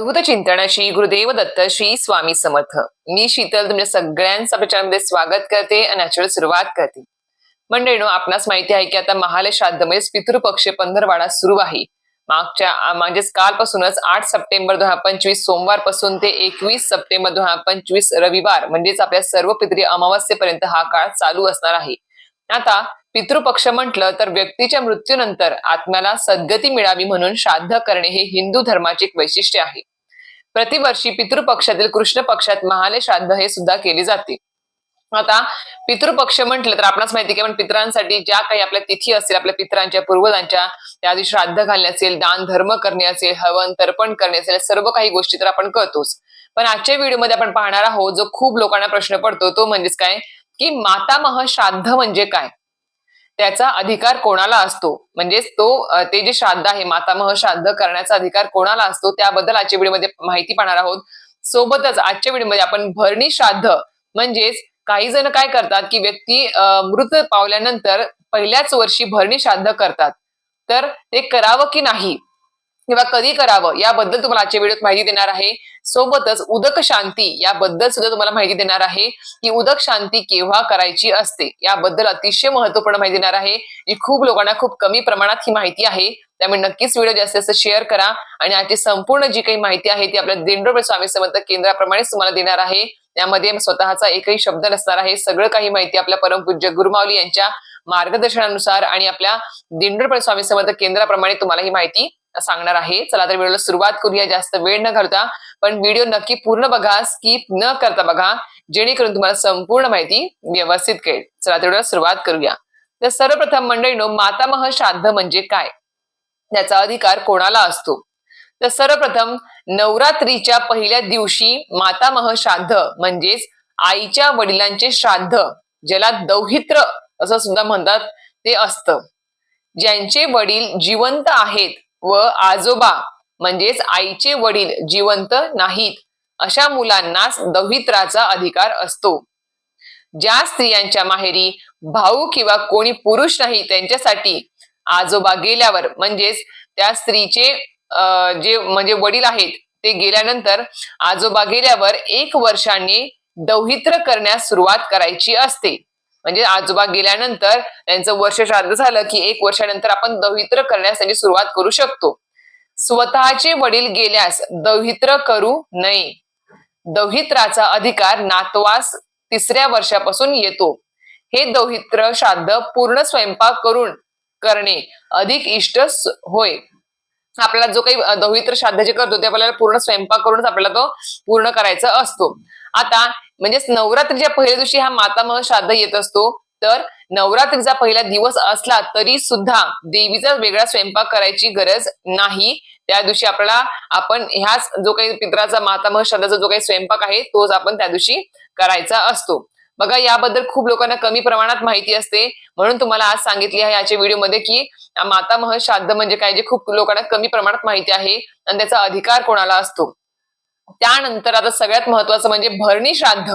अद्भुत चिंतनाशी श्री गुरुदेव दत्त श्री स्वामी समर्थ. मी शीतल तुमच्या सगळ्यांचा प्रचारामध्ये स्वागत करते आणि नॅचरल सुरुवात करते. मंडळीनो आपणास माहिती आहे की आता महाल श्राद्ध म्हणजेच पितृपक्ष पंधरवाडा सुरू आहे. मागच्या म्हणजेच कालपासूनच आठ सप्टेंबर दोन हजार पंचवीस सोमवारपासून ते एकवीस सप्टेंबर दोन हजार पंचवीस रविवार म्हणजेच आपल्या सर्व पितृ अमावस्येपर्यंत हा काळ चालू असणार आहे. आता पितृपक्ष म्हटलं तर व्यक्तीच्या मृत्यूनंतर आत्म्याला सद्गती मिळावी म्हणून श्राद्ध करणे हे हिंदू धर्माचे एक वैशिष्ट्य आहे. प्रतिवर्षी पितृपक्षातील कृष्ण पक्षात महाले श्राद्ध हे सुद्धा केले जाते. आता पितृपक्ष म्हटलं तर आपणास माहिती की आपण पितरांसाठी ज्या काही आपल्या तिथी असतील आपल्या पितरांच्या पूर्वजांच्या त्या आधी श्राद्ध घालणे असेल दान धर्म करणे असेल हवन तर्पण करणे असेल सर्व काही गोष्टी तर आपण करतोच. पण आजच्या व्हिडिओमध्ये आपण पाहणार आहोत जो खूप लोकांना प्रश्न पडतो तो म्हणजेच काय? की मातामह श्राद्ध म्हणजे काय? त्याचा अधिकार कोणाला असतो? म्हणजेच तो ते जे श्राद्ध आहे मातामह श्राद्ध करण्याचा अधिकार कोणाला असतो? त्याबद्दल आजच्या व्हिडिओमध्ये माहिती पाहणार आहोत. सोबतच आजच्या व्हिडिओमध्ये आपण भरणी श्राद्ध म्हणजेच काही जण काय करतात की व्यक्ती मृत पावल्यानंतर पहिल्याच वर्षी भरणी श्राद्ध करतात. तर ते करावं की नाही? किंवा कधी करावं याबद्दल तुम्हाला आजच्या व्हिडिओत माहिती देणार आहे. सोबतच उदक शांती याबद्दल सुद्धा तुम्हाला माहिती देणार आहे की उदक शांती केव्हा करायची असते याबद्दल अतिशय महत्त्वपूर्ण माहिती देणार आहे. जी खूप लोकांना खूप कमी प्रमाणात ही माहिती आहे. त्यामुळे नक्कीच व्हिडिओ जास्तीत जास्त शेअर करा आणि आजची संपूर्ण जी काही माहिती आहे ती आपल्या दिंडोबे स्वामी समर्थ केंद्राप्रमाणेच तुम्हाला देणार आहे. त्यामध्ये स्वतःचा एकही शब्द नसणार आहे. सगळं काही माहिती आपल्या परमपूज्य गुरुमावली यांच्या मार्गदर्शनानुसार आणि आपल्या दिंडोर स्वामी समर्थ केंद्राप्रमाणे तुम्हाला ही माहिती सांगणार आहे. चला तर व्हिडिओला सुरुवात करूया. जास्त वेळ न घालता. पण व्हिडिओ नक्की पूर्ण बघा. स्किप न करता बघा. जेणेकरून तुम्हाला संपूर्ण माहिती व्यवस्थित कळेल. चला तर व्हिडिओला सुरुवात करूया. तर सर्वप्रथम मंडळीनो मातामह श्राद्ध म्हणजे काय? त्याचा अधिकार कोणाला असतो? तर सर्वप्रथम नवरात्रीच्या पहिल्या दिवशी मातामह श्राद्ध म्हणजेच आईच्या वडिलांचे श्राद्ध ज्याला दौहित्र असं सुद्धा म्हणतात ते असतं. ज्यांचे वडील जिवंत आहेत व आजोबा म्हणजेच आईचे वडील जिवंत नाहीत अशा मुलांनाच दौहित्राचा अधिकार असतो. ज्या स्त्रियांच्या माहेरी भाऊ किंवा कोणी पुरुष नाही त्यांच्यासाठी आजोबा गेल्यावर म्हणजेच त्या स्त्रीचे अं, जे म्हणजे वडील आहेत ते गेल्यानंतर आजोबा गेल्यावर एक वर्षाने दौहित्र करण्यास सुरुवात करायची असते. म्हणजे आजोबा गेल्यानंतर त्यांचं वर्ष श्राद्ध झालं की एक वर्षानंतर आपण दहित्र करण्यास त्यांची सुरुवात करू शकतो. स्वतःचे वडील गेल्यास दहित्र करू नये. दौहित्राचा अधिकार नातवास तिसऱ्या वर्षापासून येतो. हे दौहित्र श्राद्ध पूर्ण स्वयंपाक करून करणे अधिक इष्ट होय. आपल्याला जो काही दौहित्र श्राद्ध जे करतो ते आपल्याला पूर्ण स्वयंपाक करूनच आपल्याला तो पूर्ण करायचा असतो. आता म्हणजेच नवरात्रीच्या पहिल्या दिवशी हा मातामह श्राद्ध येत असतो तर नवरात्रीचा पहिला दिवस असला तरी सुद्धा देवीचा वेगळा स्वयंपाक करायची गरज नाही. त्या दिवशी आपल्याला आपण ह्याच जो काही पित्राचा मातामह श्राद्धाचा जो काही स्वयंपाक आहे तोच आपण त्या दिवशी करायचा असतो. बघा याबद्दल खूप लोकांना कमी प्रमाणात माहिती असते. म्हणून तुम्हाला आज सांगितली आहे याच्या व्हिडिओमध्ये की मातामह श्राद्ध म्हणजे काय जे खूप लोकांना कमी प्रमाणात माहिती आहे आणि त्याचा अधिकार कोणाला असतो? त्यानंतर आता सगळ्यात महत्वाचं म्हणजे भरणी श्राद्ध.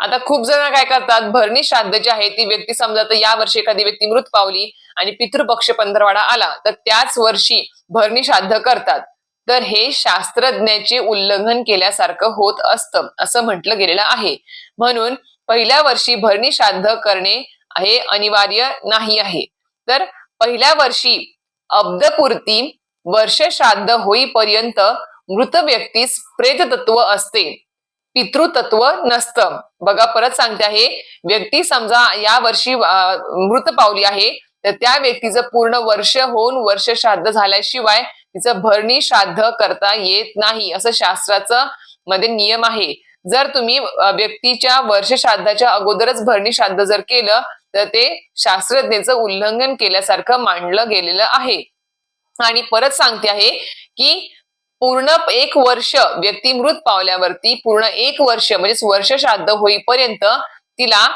आता खूप जण काय करतात भरणी श्राद्ध जे आहे ती व्यक्ती समजा तर या वर्षी एखादी व्यक्ती मृत पावली आणि पितृपक्ष पंधरवाडा आला तर त्याच वर्षी भरणी श्राद्ध करतात. तर हे शास्त्रज्ञाचे उल्लंघन केल्यासारखं होत असतं असं म्हटलं गेलेलं आहे. म्हणून पहिल्या वर्षी भरणी श्राद्ध करणे हे अनिवार्य नाही आहे. तर पहिल्या वर्षी अब्दपूर्ती वर्ष श्राद्ध होईपर्यंत मृत व्यक्तीस प्रेततत्व असते. पितृतत्व नसतं. बघा परत सांगते आहे. व्यक्ती समजा या वर्षी मृत पावली आहे तर त्या व्यक्तीचं पूर्ण वर्ष होऊन वर्ष श्राद्ध झाल्याशिवाय तिचं भरणी श्राद्ध करता येत नाही असं शास्त्राचं मध्ये नियम आहे. जर तुम्ही व्यक्तीच्या वर्ष श्राद्धाच्या अगोदरच भरणी श्राद्ध जर केलं तर ते शास्त्रज्ञेचं उल्लंघन केल्यासारखं मांडलं गेलेलं आहे. आणि परत सांगते आहे की पूर्ण एक वर्ष व्यक्ती मृत पावल्यावरती पूर्ण एक वर्ष म्हणजेच वर्ष श्राद्ध होईपर्यंत तिला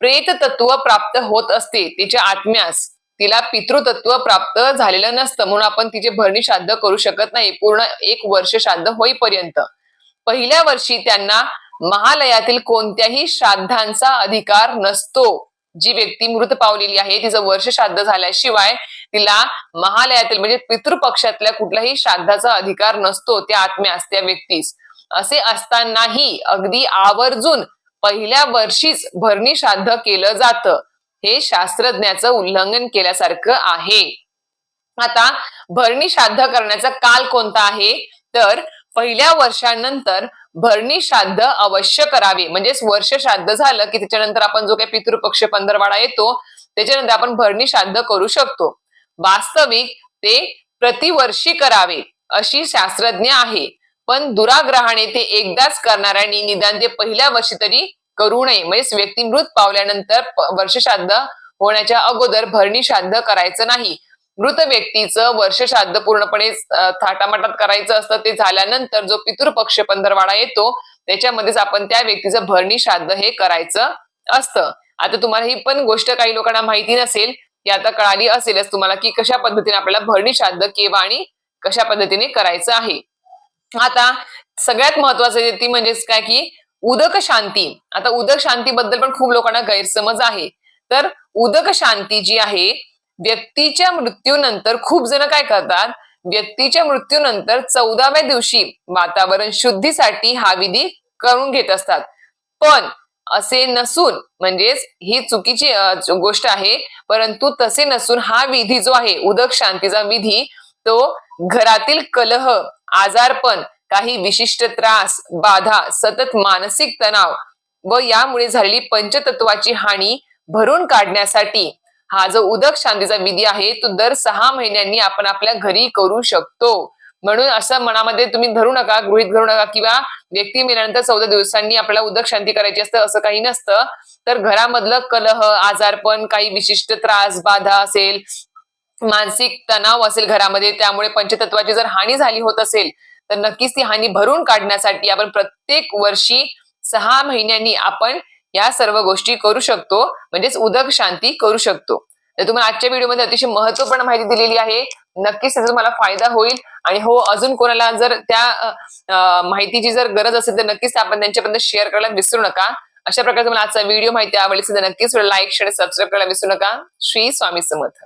प्रेत तत्व प्राप्त होत असते. तिच्या आत्म्यास तिला पितृतत्व प्राप्त झालेलं नसतं. म्हणून आपण तिचे भरणी श्राद्ध करू शकत नाही पूर्ण एक वर्ष श्राद्ध होईपर्यंत. पहिल्या वर्षी त्यांना महालयातील कोणत्याही श्राद्धांचा अधिकार नसतो. जी व्यक्ती मृत पावलेली आहे तिचं वर्ष श्राद्ध झाल्याशिवाय तिला महालयातील म्हणजे पितृपक्षातल्या कुठल्याही श्राद्धाचा अधिकार नसतो त्या आत्म्यास त्या व्यक्तीस. असे असतानाही अगदी आवर्जून पहिल्या वर्षीच भरणी श्राद्ध केलं जातं. हे शास्त्रज्ञाचं उल्लंघन केल्यासारखं आहे. आता भरणी श्राद्ध करण्याचा काल कोणता आहे? तर पहिल्या वर्षानंतर भरणी श्राद्ध अवश्य करावे. म्हणजेच वर्ष श्राद्ध झालं की त्याच्यानंतर आपण जो काही पितृपक्ष पंधरवाडा येतो त्याच्यानंतर आपण भरणी श्राद्ध करू शकतो. वास्तविक ते प्रतिवर्षी करावे अशी शास्त्रज्ञ आहे. पण दुराग्रहाने ते एकदाच करणाऱ्यांनी निदान ते पहिल्या वर्षी तरी करू नये. म्हणजे व्यक्ती मृत पावल्यानंतर वर्ष वर्षश्राद्ध होण्याच्या अगोदर भरणी श्राद्ध करायचं नाही. मृत व्यक्तीचं वर्ष श्राद्ध पूर्णपणे थाटामाटात करायचं असतं ते झाल्यानंतर जो पितृपक्ष पंधरवाडा येतो त्याच्यामध्येच आपण त्या व्यक्तीचं भरणी श्राद्ध हे करायचं असतं. आता तुम्हाला ही पण गोष्ट काही लोकांना माहिती नसेल ही आता कळाली असेलच तुम्हाला की कशा पद्धतीने आपल्याला भरणी श्राद्ध केव्हा आणि कशा पद्धतीने करायचं आहे. आता सगळ्यात महत्वाचं ती म्हणजेच काय की उदक शांती. आता उदक शांतीबद्दल पण खूप लोकांना गैरसमज आहे. तर उदक शांती जी आहे व्यक्तीच्या मृत्यूनंतर खूप जण काय करतात? व्यक्तीच्या मृत्यूनंतर चौदाव्या दिवशी वातावरण शुद्धीसाठी हा विधी करून घेत असतात. पण असे नसून म्हणजेच ही चुकीची गोष्ट आहे परंतु तसे नसून हा विधी जो आहे उदक शांतीचा विधी तो घरातील कलह आजारपण काही विशिष्ट त्रास बाधा सतत मानसिक तणाव व यामुळे झालेली पंचतत्वाची हानी भरून काढण्यासाठी हा जो उदक शांतीचा विधी आहे तो दर सहा महिन्यांनी आपण आपल्या घरी करू शकतो. म्हणून असं मनामध्ये तुम्ही धरू नका गृहित धरू नका किंवा व्यक्ती मेल्यानंतर चौदा दिवसांनी आपल्याला उदक शांती करायची असतं असं काही नसतं. तर घरामधलं कलह आजारपण काही विशिष्ट त्रास बाधा असेल मानसिक तणाव असेल घरामध्ये त्यामुळे पंचतत्वाची जर हानी झाली होत असेल तर नक्कीच ती हानी भरून काढण्यासाठी आपण प्रत्येक वर्षी सहा महिन्यांनी आपण या सर्व गोष्टी करू शकतो म्हणजेच उदक शांती करू शकतो. तर तुम्हाला आजच्या व्हिडिओमध्ये अतिशय महत्त्वपूर्ण माहिती दिलेली आहे. नक्कीच त्याचा तुम्हाला फायदा होईल. आणि हो अजून कोणाला जर त्या माहितीची जर गरज असेल तर नक्कीच आपण त्यांच्यापर्यंत शेअर करायला विसरू नका. अशा प्रकारचा मला आजचा व्हिडिओ माहिती आवडली असेल तर नक्कीच लाईक शेअर सबस्क्राईब करायला विसरू नका. श्री स्वामी समर्थ.